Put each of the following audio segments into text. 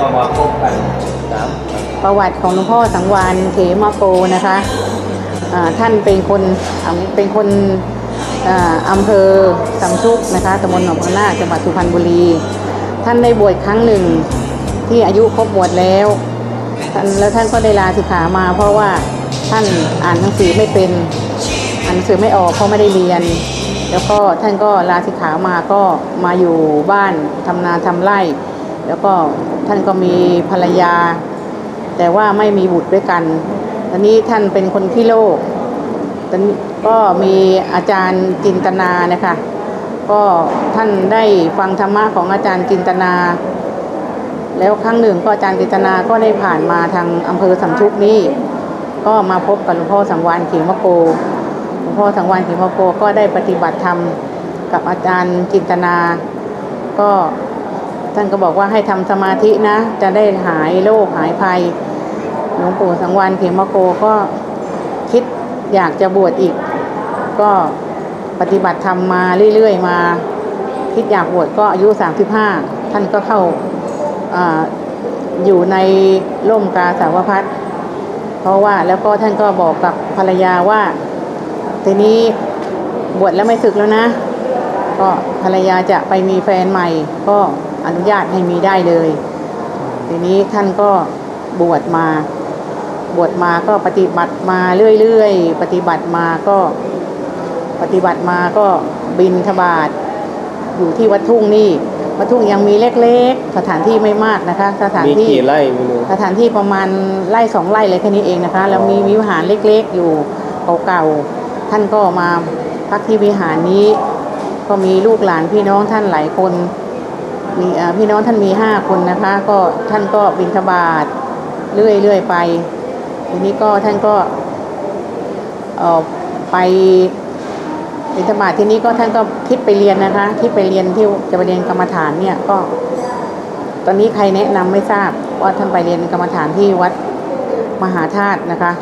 ก็มาพบกันประวัติของหลวงพ่อสังวานเขมาโกนะคะอ่าท่านเป็นคนอ่าเป็นคนอำเภอสำชุกนะคะตำบลหนองพนาจังหวัดสุพรรณบุรี ท่านได้บวชครั้งหนึ่งที่อายุครบบวชแล้วท่านแล้วท่านก็ได้ลาสิกขามา เพราะว่าท่านอ่านหนังสือไม่เป็นอ่านหนังสือไม่ออกเพราะไม่ได้เรียน แล้วก็ท่านก็ลาสิกขามาก็มาอยู่บ้านทำนาทำไร่ แล้วก็ท่านก็มีภรรยา แต่ว่าไม่มีบุตรด้วยกันตอนนี้ท่านเป็นคนขี้โลกตอนนี้ก็มีอาจารย์จินตนานะคะก็ท่านได้ฟังธรรมะของอาจารย์จินตนา แล้วครั้งหนึ่งก็อาจารย์จินตนาก็ได้ผ่านมาทางอำเภอสำชุกนี้ ก็มาพบกับหลวงพ่อสังวานเขมโกหลวงพ่อสังวานเขมโกก็ได้ปฏิบัติธรรมกับอาจารย์จินตนา ก็ ท่านก็บอกว่าให้ทำสมาธินะ จะได้หายโรคหายภัยหลวงปู่สังวานเขมโกก็คิดอยากจะบวชอีก ก็ปฏิบัติธรรมมาเรื่อยๆมา คิดอยากบวชก็อายุ 35 ท่านก็เข้าออยู่ในร่มกาสาวพัดเพราะว่าแล้วก็ท่านก็บอกกับภรรยาว่า ทีนี้บวชแล้วไม่ศึกแล้วนะ ก็ภรรยาจะไปมีแฟนใหม่ก็ อนุญาตให้มีได้เลย ทีนี้ท่านก็บวชมา บวชมาก็ปฏิบัติมาเรื่อยๆ ปฏิบัติมาก็ปฏิบัติมาก็บินทบาทอยู่ที่วัดทุ่งนี่วัดทุ่งยังมีเล็กๆ สถานที่ไม่มากนะคะ สถานมีที่กี่ไร่ไม่รู้สถานที่ประมาณไร่สองไร่เลยแค่นี้เองนะคะ แล้วมีวิหารเล็กๆ อยู่เก่าๆท่านก็มาพักที่วิหารนี้ ก็มีลูกหลานพี่น้องท่านหลายคน มีพี่น้องท่านมีห้าคนนะคะ ก็ท่านก็บิณฑบาตเรื่อยๆไป ทีนี้ก็ท่านก็ไปบิณฑบาตทีนี้ก็ท่านก็คิดไปเรียนนะคะคิดไปเรียนที่จะไปเรียนกรรมฐานเนี่ยก็ ตอนนี้ใครแนะนำไม่ทราบว่าท่านไปเรียนกรรมฐานที่วัดมหาธาตุนะคะ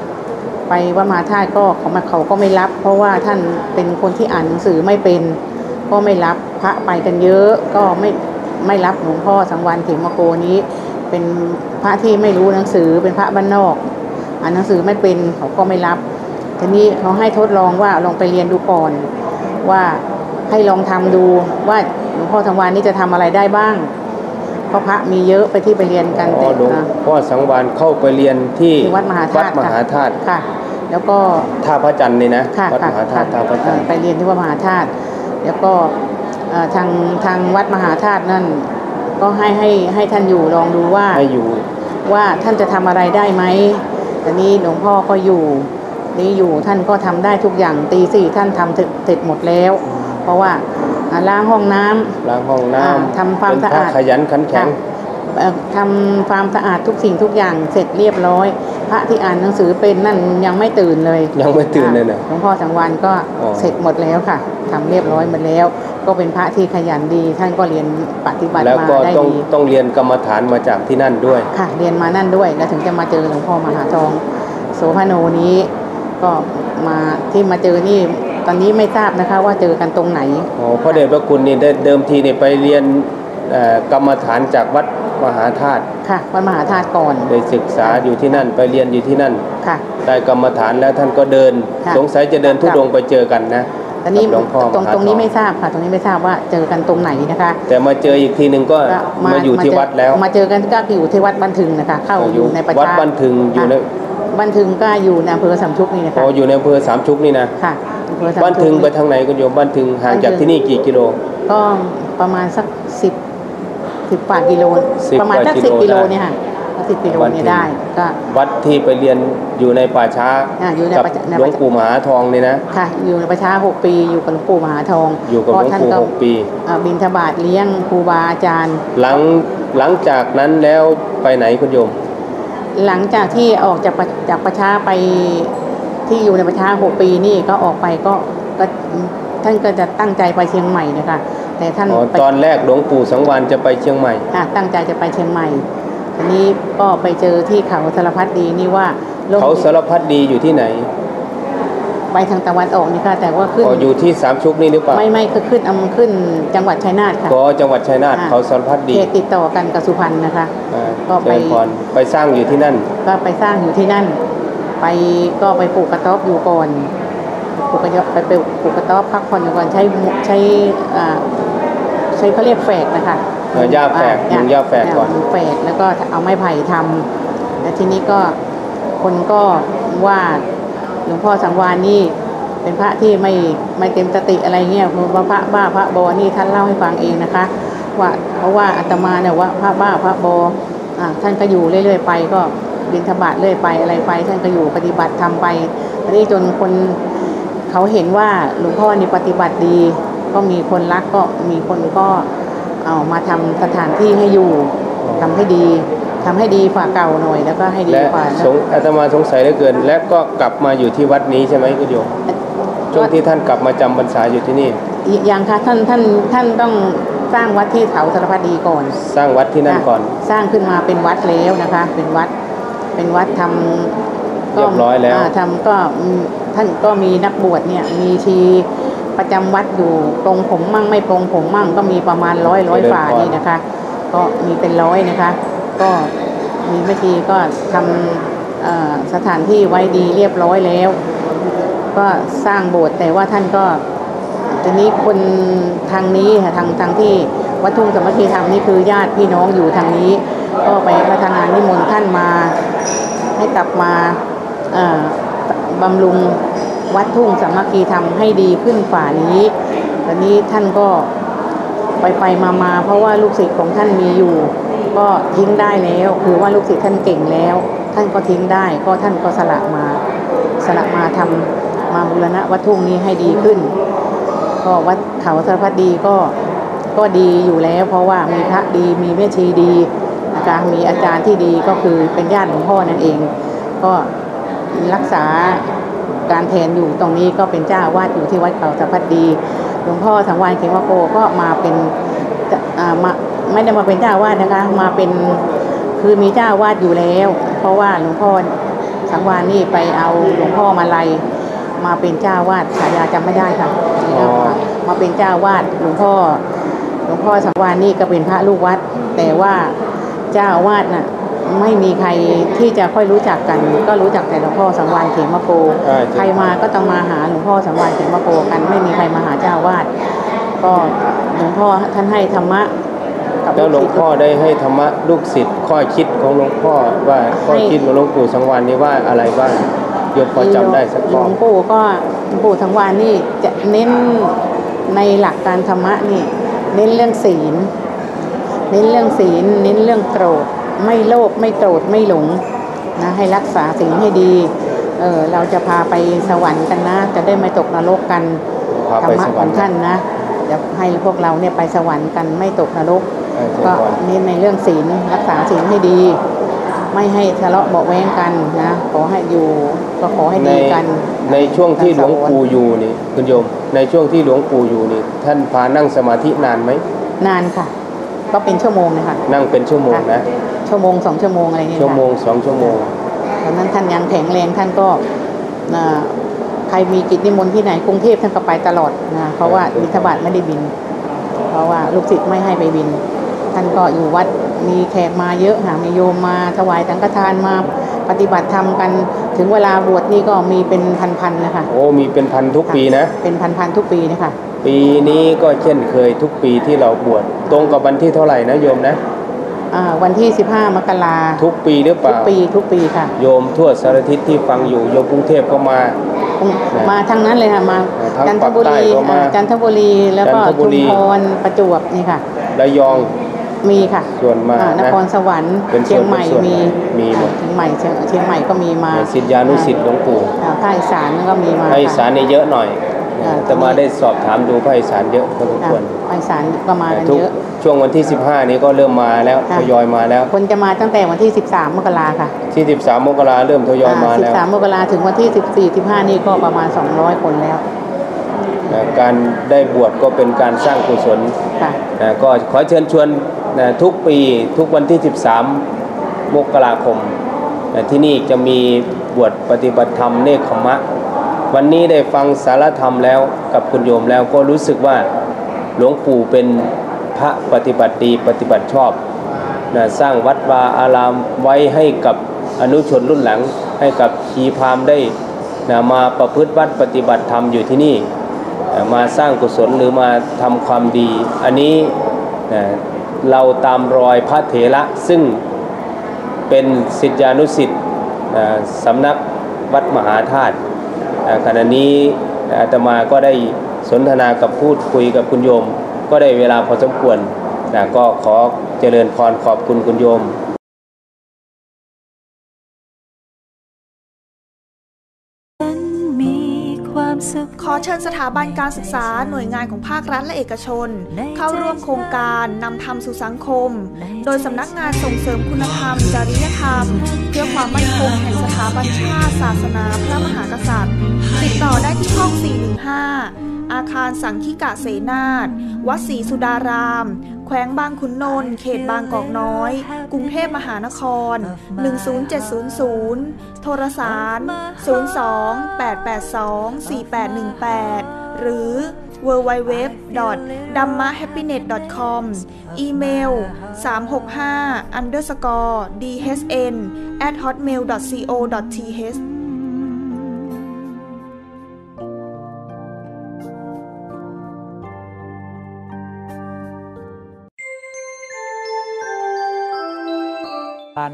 ไปวัดมหาธาตุก็เขามาเขาก็ไม่รับ เพราะว่าท่านเป็นคนที่อ่านหนังสือไม่เป็น ก็ไม่รับพระไปกันเยอะ ก็ไม่ ไม่รับหลวงพ่อสังวานเขมโกนี้ เป็นพระที่ไม่รู้หนังสือเป็นพระบ้านนอกอ่านหนังสือไม่เป็นเขาก็ไม่รับทีนี้เขาให้ทดลองว่าลองไปเรียนดูก่อนว่าให้ลองทำดูว่าหลวงพ่อสังวานนี้จะทำอะไรได้บ้างเพราะพระมีเยอะไปที่ไปเรียนกันอ๋อหลวงอ่าพ่อสังวานเข้าไปเรียนที่ที่วัดมหาธาตุวัดมหาธาตุค่ะ แล้วก็ท่าพระจันทร์นี่นะค่ะวัดมค่ะหาธาตุท่าพระจันทร์ไปเรียนที่วัดมหาธาตุแล้วก็เอ่อ ทางทางวัดมหาธาตุนั่น ก็ให้ให้ให้ท่านอยู่ลองดูว่าให้อยู่ว่าท่านจะทำอะไรได้ไหมแต่นี้หลวงพ่อก็อยู่นี่อยู่ท่านก็ทำได้ทุกอย่างตีสี่ท่านทำเสร็จเสร็จหมดแล้ว เพราะว่าอ่าล้างห้องน้ำล้างห้องน้อ่าำทำความเป็นสะพระอาดขยันขันแข็งเอ่อทำความสะอาดทุกสิ่งทุกอย่างเสร็จเรียบร้อย พระที่อ่านหนังสือเป็นนั่นยังไม่ตื่นเลยยังไม่ตื่นเลยนะหลวงพ่อสังวานก็อ๋อเสร็จหมดแล้วค่ะทำเรียบร้อยหมดแล้ว ก็เป็นพระที่ขยันดี ท่านก็เรียนปฏิบัติแล้วมาก็ได้ต้องดีต้องเรียนกรรมฐานมาจากที่นั่นด้วยค่ะ เรียนมานั่นด้วยแล้วถึงจะมาเจอหลวงพ่อมหาทองโสภโนนี้ก็มาที่มาเจอนี่ตอนนี้ไม่ทราบนะคะว่าเจอกันตรงไหนอ๋อพระเดชพระคุณนี่ได้เดิมทีนี่ไปเรียนเอ่อกรรมฐานจากวัด มหาธาตุค่ะวัดมหาธาตุก่อนได้ศึกษาอยู่ที่นั่นไปเรียนอยู่ที่นั่นค่ะได้กรรมฐานแล้วท่านก็เดินค่ะสงสัยจะเดินทุดงค์ไปเจอกันนะตอนนี้กับหลวงพ่อตรงมหาตรงนี้ทอไม่ทราบค่ะตรงนี้ไม่ทราบว่าเจอกันตรงไหนนะคะ แต่มาเจออีกทีหนึ่งก็ก็มาอยู่ที่เจวัดแล้ว มาเจอกันก็อยู่ที่วัดบ้านถึงนะคะ เข้าอยู่ในประวัดชาบ้านถึงอยู่ในบ้านถึงก็อยู่ในอำเภอสามชุกนี่นะพคะออยู่ในอำเภอสามชุกนี่นะค่ะอำเภอสามบ้านชุถึงกไปทางไหนคุณโยมบ้านถึงห่างจากที่นี่กี่กิโล ก็ประมาณสักสิบ สิบกว่ากิโล สิบประมาณกว่าสักกิสิบโลกิโลได้ เนี่ยค่ะสิบกิโลบ้านเนี่ยถึงได้ก็ วัดที่ไปเรียนอยู่ในป่าช้าอ่าอยู่ในกับป่าในหลวงปู่มหาทองนี่นะ ค่ะ อยู่ในประชาหกปีอยู่กับหลวงปู่มหาทองอยู่กับหลวงท่านปู่ก็หกปี อ่าบินทบาทเลี้ยงครูบาอาจารย์ หลังหลังจากนั้นแล้วไปไหนคุณโยม หลังจากที่ออกจากประจากประชาไปที่อยู่ในประชาหกปีนี่ก็ออกไปก็ก็ท่านก็จะตั้งใจไปเชียงใหม่นะคะ แต่ท่านอ๋อไปตอนแรกหลวงปู่สังวานจะไปเชียงใหม่ค่ะตั้งใจจะไปเชียงใหม่ทีนี้ก็ไปเจอที่เขาสารพัดดีนี่ว่าโรงเขาสารพัดดีอยู่ที่ไหนไปทางตะวันออกนี่ค่ะ แต่ว่าขึ้นก็อยู่ที่สามชุกนี่หรือเปล่าไม่ไม่คือขึ้นอำขึ้นจังหวัดชัยนาทค่ะก็จังหวัดชัยนาทอ่าเขาสารพัดดีเขตติดต่อกันกับสุพรรณนะคะอ่าก็เจไปริญพรไปสร้างอยู่ที่นั่น ก็ไปสร้างอยู่ที่นั่น ไปก็ไปปลูกกระต๊อบอยู่ก่อน ปลูกกระต๊อบไปปลูกกระต๊อบพักผ่อนอยู่ก่อนใช้มุใช้อ่าใช้เขาเรียกแฝกนะคะเออย่าแฝกอ่มุงย่าแฝกก่อนมุงแฝกแล้วก็เอาไม้ไผ่ทำแล้วทีนี้ก็คนก็ว่าหลวงพ่อสังวานนี่เป็นพระที่ไม่ไม่เต็มสติอะไรเงี้ยคือว่าพระบ้าพระบอนี่ท่านเล่าให้ฟังเองนะคะ ว่าเพราะว่าอาตมาเนี่ยว่าพระบ้าพระบออ่าท่านก็อยู่เรื่อยๆไปก็บิณฑบาตเรื่อยไปอะไรไป ท่านก็อยู่ปฏิบัติทำไปทีนี้จนคน เขาเห็นว่าหลวงพ่อนี่ปฏิบัติดี ก็มีคนรักก็มีคนก็เอามาทำสถานที่ให้อยู่ทำให้ดีทำให้ดีฝ่าเก่าหน่อยแล้วก็ให้ดีและฝ่าสงอาตมาสงสัยเหลือเกิน และก็กลับมาอยู่ที่วัดนี้ใช่ไหมคุณโยมช่วงที่ท่านกลับมาจำพรรษาอยู่ที่นี่อีกอย่างค่ะท่านท่านท่านต้องสร้างวัดที่เขาสารพดีก่อน สร้างวัดที่นั่นก่อน สร้างขึ้นมาเป็นวัดแล้วนะคะ เป็นวัดเป็นวัดทำเรียบร้อยแล้วาทำก็อืม ท่านก็มีนักบวชเนี่ยมีทีประจำวัดอยู่ปรงผมมั่งไม่ปรงผมมั่งก็มีประมาณร้อยร้อยฝ่านี่นะคะ ก็มีเป็นร้อยนะคะ ก็มีไม่ทีก็ทำเอ่อสถานที่ไว้ดีเรียบร้อยแล้ว ก็สร้างโบสถ์แต่ว่าท่านก็ทีนี้คนทางนี้ค่ะทางทางที่วัดทุ่งสามัคคีธรรมนี่คือญาติพี่น้องอยู่ทางนี้ ก็ไปพัฒนานิมนต์ท่านมาให้กลับมาเอ่อบำรุง วัดทุ่งสามัคคีธรรมให้ดีขึ้นฝ่านี้ตอนนี้ท่านก็ไปไปมามาเพราะว่าลูกศิษย์ของท่านมีอยู่ ก็ทิ้งได้แล้ว คือว่าลูกศิษย์ท่านเก่งแล้ว ท่านก็ทิ้งได้ ก็ท่านก็สละมาสละมาทำมาบูรณะวัดทุ่งนี้ให้ดีขึ้น ก็วัดเขาสารพัดดีก็ก็ดีอยู่แล้ว เพราะว่ามีพระดีมีแม่ชีดีนะคะมีอาจารย์ที่ดีก็คือเป็นญาติหลวงพ่อนั่นเอง ก็รักษา การแทนอยู่ตรงนี้ก็เป็นเจ้าวาดอยู่ที่วัดเขาสารพัดดีหลวงพ่อสังวานเขมโกก็มาเป็นมาไม่ได้มาเป็นเจ้าวาดนะคะมาเป็นคือมีเจ้าวาดอยู่แล้ว เพราะว่าหลวงพ่อสังวานนี่ไปเอาหลวงพ่อมาลัยมาเป็นเจ้าวาดฉายาจำไม่ได้ค่ะมาเป็นเจ้าวาดหลวงพ่อหลวงพ่อสังวานนี่ก็เป็นพระลูกวัด แต่ว่าเจ้าวาดน่ะ ไม่มีใครที่จะค่อยรู้จักกัน ก็รู้จักแต่หลวงพ่อสังวานเขมโกอ่าใครมาก็ต้องมาหาหลวงพ่อสังวานเขมโกกัน ไม่มีใครมาหาเจ้าวาดก็หลวงพ่อท่านให้ธรรมะกับแล้วหลวงศิษย์พ่อได้ให้ธรรมะลูกศิษย์ข้อคิดของหลวงพ่อว่าข้อคิดของหลวงปู่สังวานนี้ว่าอะไรบ้างโยมพอจำได้สักหลข้อวงปู่ก็หลวงปู่ทั้งวานนี่จะเน้นในหลักการธรรมะนี่ เน้นเรื่องศีล เน้นเรื่องศีล เน้นเรื่องโกรธ ไม่โลภไม่โกรธไม่หลงนะให้รักษาศีลให้ดีเออเราจะพาไปสวรรค์กันนะ จะได้ไม่ตกนรกกันพาธรไปรมะสขวรอรงค์ท่านนะจะให้พวกเราเนี่ยไปสวรรค์กันไม่ตกนรกให้เจริญก็พรเน้นในเรื่องศีลรักษาศีลให้ดี ไม่ให้ทะเลาะเบาะแว้งกันนะขอให้อยู่ก็ขอให้ในดีกัน ในช่วงที่หลวงปู่อยู่นี่คุณโยม ในช่วงที่หลวงปู่อยู่นี่ ท่านพานั่งสมาธินานไหมนานค่ะ ก็เป็นชั่วโมงเลยค่ะนั่งเป็นชั่วโมงนะชั่วโมงสองชั่วโมงอะไรเงี้ยชั่วโมค่ะงสองชั่วโมงตอนนั้นท่านยังแข็งแรงท่านก็อ่าใครมีกิจนิมนต์ที่ไหนกรุงเทพท่านก็ไปตลอดนะเพราะว่าบิณฑบาตไม่ได้บิน เพราะว่าลูกศิษย์ไม่ให้ไปบิน ท่านก็อยู่วัดมีแขกมาเยอะค่ะมีโยมมาถวายสังฆทานมาปฏิบัติธรรมกันถึงเวลาบวชนี่ก็มีเป็นพันๆนะคะโอ้มีเป็นพันทุกปีนะ เป็นพันๆทุกปีนะคะ ปีนี้ก็เช่นเคยทุกปีที่เราบวชตรงกับวันที่เท่าไหร่นะโยมนะอ่าวันที่ 15 มกราทุกปีหรือเปทุกล่าปีทุกปีค่ะ โยมทั่วสารทิศที่ฟังอยู่โยมกรุงเทพก็มา มาทางนั้นเลยค่ะมาทางจันทบุรีปากใต้ก็มาอ่าจันทบุรีแล้วก็จันทบุชุมรี พรประจวบนี่ค่ะ ระยอง มีค่ะส่วนมากอ่านนะครสวรรค์เป็นส่วนเชียงใหม่เป็นส่วนมีมีหมด เชียงใหม่เชียงเชียงใหม่ก็มีมาศิษยานุศิษย์หลวงปู่อ่าภาคอีสานก็มีมาภาคอีสานนี่เยอะหน่อยอ่า แต่มาได้สอบถามดูภาคอีสานเยอะพอสมค่ะควรภาคอีสานก็มากันทุกเยอะช่วงวันที่ 15 นี้ก็เริ่มมาแล้วค่ะทยอยมาแล้ว คนจะมาตั้งแต่วันที่ 13 มกราค่ะ ที่ 13 มกราเริ่มทยอยมาแล้วอ่า13 มกราถึงวันที่ 14 15 นี่ก็ประมาณ 200 คนแล้วนะการได้บวชก็เป็นการสร้างกุศลค่ะนะก็ขอเชิญชวนนะทุกปีทุกวันที่ 13 มกราคมนะที่นี่จะมีบวชปฏิบัติธรรมเนคขมะ วันนี้ได้ฟังสารธรรมแล้วกับคุณโยมแล้วก็รู้สึกว่าหลวงปู่เป็นพระปฏิบัติดีปฏิบัติชอบนะสร้างวัดวาอารามไว้ให้กับอนุชนรุ่นหลัง ให้กับชีพามได้นะมาประพฤติวัดปฏิบัติธรรมอยู่ที่นี่นะมาสร้างกุศลหรือมาทำความดี อันนี้นะเราตามรอยพระเถระซึ่งเป็นสิทธิานุสิทธิ์สำนักวัดมหาธาตุ ขณะนี้อาตมาก็ได้สนทนากับพูดคุยกับคุณโยม ก็ได้เวลาพอสมควรนะก็ขอเจริญพรขอบคุณคุณโยม ความสุข ขอเชิญสถาบันการศึกษาหน่วยงานของภาครัฐและเอกชน เข้าร่วมโครงการนำธรรมสู่สังคม โดยสำนักงานส่งเสริมคุณธรรม จริยธรรม เพื่อความมั่นคงแห่งสถาบันชาติ ศาสนา พระมหากษัตริย์ ติดต่อได้ที่ห้อง 415 อาคารสังคิกะเสนาถวัดศรีสุดาราม แขวงบางขุนนนท์เขตบางกอกน้อย กรุงเทพมหานคร 10700 โทรสาร 02 882 4818 หรือ www d a m m a h a p p i n e s s com อีเมล 365 underscore dhn at hotmail.co.th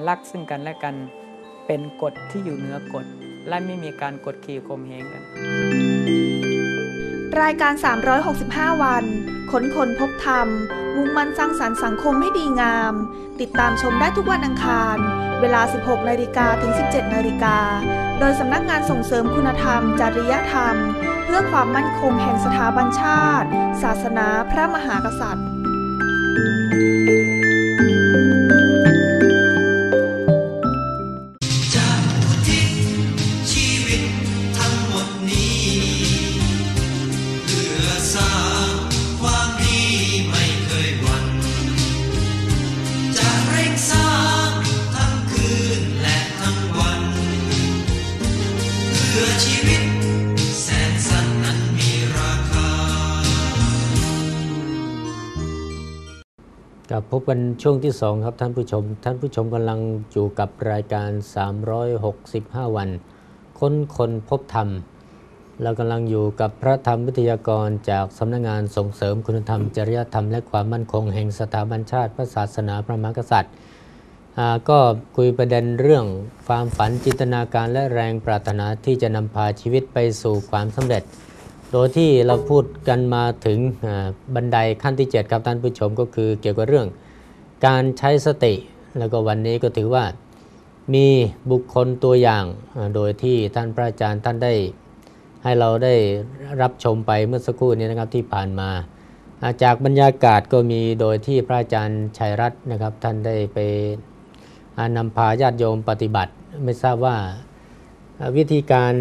รักซึ่งกันและกันเป็นกฎที่อยู่เหนือกฎ และไม่มีการกดขี่ข่มเหงกัน รายการ 365 วันขนคนพบธรรม มุ่งมั่นสร้างสรรค์สังคมให้ดีงาม ติดตามชมได้ทุกวันอังคาร เวลา 16นาฬิกาถึง 17นาฬิกาโดยสำนักงานส่งเสริมคุณธรรม จริยธรรม เพื่อความมั่นคงแห่งสถาบันชาติ ศาสนาพระมหากษัตริย์ พบกันช่วงที่ 2 ครับท่านผู้ชม ท่านผู้ชมกำลังอยู่กับรายการ 365 วัน ค้นคนพบธรรม เรากำลังอยู่กับพระธรรมวิทยากรจากสำนักงานส่งเสริมคุณธรรม จริยธรรม และความมั่นคงแห่งสถาบันชาติ พระศาสนาพระมหากษัตริย์ ก็คุยประเด็นเรื่องความฝันจินตนาการและแรงปรารถนาที่จะนำพาชีวิตไปสู่ความสำเร็จโดยที่เราพูดกันมาถึงบันไดขั้นที่ 7 ครับท่านผู้ชมก็คือเกี่ยวกับเรื่อง การใช้สติ แล้วก็วันนี้ก็ถือว่ามีบุคคลตัวอย่างโดยที่ท่านพระอาจารย์ท่านได้ให้เราได้รับชมไปเมื่อสักครู่นี้นะครับที่ผ่านมา จากบรรยากาศก็มีโดยที่พระอาจารย์ชัยรัตน์นะครับ ท่านได้ไปนำพาญาติโยมปฏิบัติ ไม่ทราบว่าวิธีการ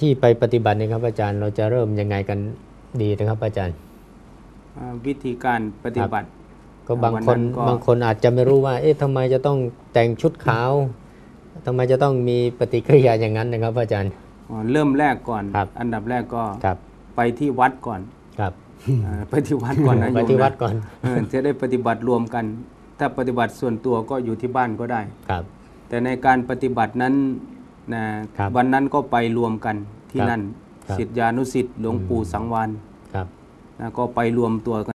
ที่ไปปฏิบัตินยครับอาจารย์เราจะเริ่มยังไงกันดีนะครับอาจารย์ วิธีการปฏิบัติ ก็บางวันคนั้นนก็บางคนอาจจะไม่รู้ว่า เอ๊ะทำไมจะต้องแต่งชุดขาวทำไมจะต้องมีปฏิกิริยาอย่างนั้นนะครับ อาจารย์อ๋อเริ่มแรกก่อนครับอันดับแรกก็ครับไปที่วัดก่อนครับอ่าไปที่วัดก่อนนะโยมไปนะที่วัดก่อนเออจะได้ปฏิบัติรวมกัน ถ้าปฏิบัติส่วนตัวก็อยู่ที่บ้านก็ได้ครับ แต่ในการปฏิบัตินั้นนะครับวันนั้นก็ไปรวมกันที่ครับนั่นครับสิทธิานุสิทธิ์หลวงปู่สังวานครับนะก็ไปรวมตัวกัน